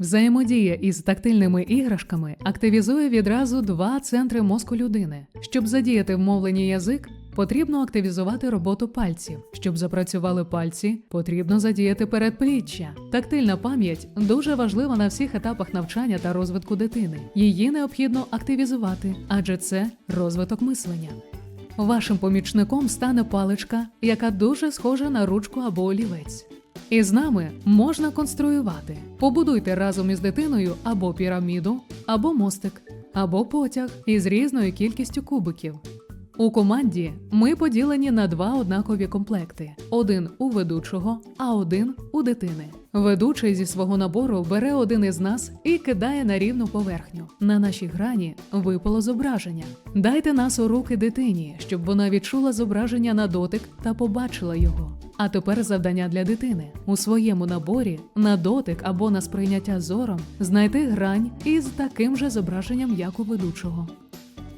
Взаємодія із тактильними іграшками активізує відразу два центри мозку людини. Щоб задіяти вмовлені язик, потрібно активізувати роботу пальців. Щоб запрацювали пальці, потрібно задіяти передпліччя. Тактильна пам'ять дуже важлива на всіх етапах навчання та розвитку дитини. Її необхідно активізувати, адже це розвиток мислення. Вашим помічником стане паличка, яка дуже схожа на ручку або олівець. І з нами можна конструювати. Побудуйте разом із дитиною або піраміду, або мостик, або потяг із різною кількістю кубиків. У команді ми поділені на два однакові комплекти: один у ведучого, а один у дитини. Ведучий зі свого набору бере один із нас і кидає на рівну поверхню. На нашій грані випало зображення. Дайте нас у руки дитині, щоб вона відчула зображення на дотик та побачила його. А тепер завдання для дитини у своєму наборі на дотик або на сприйняття зором знайти грань із таким же зображенням, як у ведучого.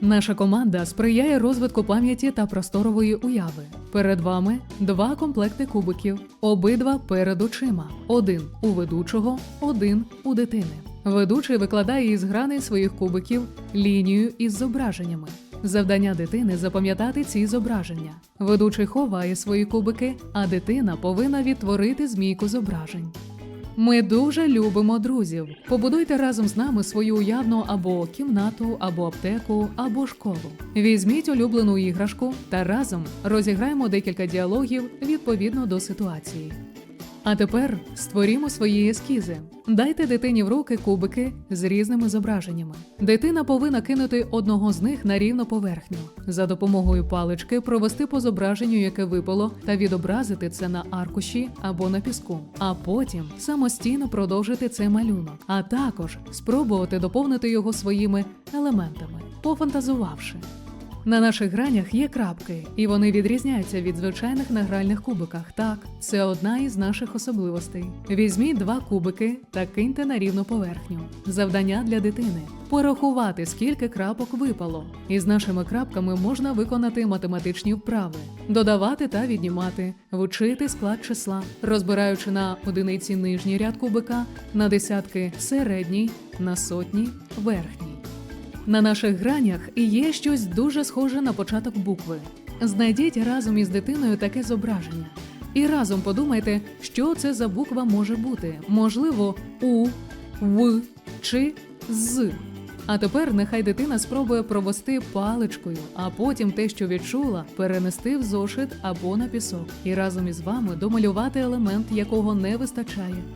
Наша команда сприяє розвитку пам'яті та просторової уяви. Перед вами два комплекти кубиків, обидва перед очима: один у ведучого, один у дитини. Ведучий викладає із грани своїх кубиків лінію із зображеннями. Завдання дитини запам'ятати ці зображення. Ведучий ховає свої кубики, а дитина повинна відтворити змійку зображень. Ми дуже любимо друзів. Побудуйте разом з нами свою уявну або кімнату, або аптеку, або школу. Візьміть улюблену іграшку та разом розіграємо декілька діалогів відповідно до ситуації. А тепер створімо свої ескізи. Дайте дитині в руки кубики з різними зображеннями. Дитина повинна кинути одного з них на рівну поверхню, за допомогою палички провести по зображенню, яке випало, та відобразити це на аркуші або на піску, а потім самостійно продовжити цей малюнок, а також спробувати доповнити його своїми елементами, пофантазувавши. На наших гранях є крапки, і вони відрізняються від звичайних на гральних кубиках. Так, це одна із наших особливостей. Візьміть два кубики та киньте на рівну поверхню. Завдання для дитини порахувати, скільки крапок випало. Із нашими крапками можна виконати математичні вправи, додавати та віднімати, вчити склад числа, розбираючи на одиниці нижній ряд кубика, на десятки середній, на сотні верхній. На наших гранях є щось дуже схоже на початок букви. Знайдіть разом із дитиною таке зображення. І разом подумайте, що це за буква може бути. Можливо, У, В чи З. А тепер нехай дитина спробує провести паличкою, а потім те, що відчула, перенести в зошит або на пісок, і разом із вами домалювати елемент, якого не вистачає.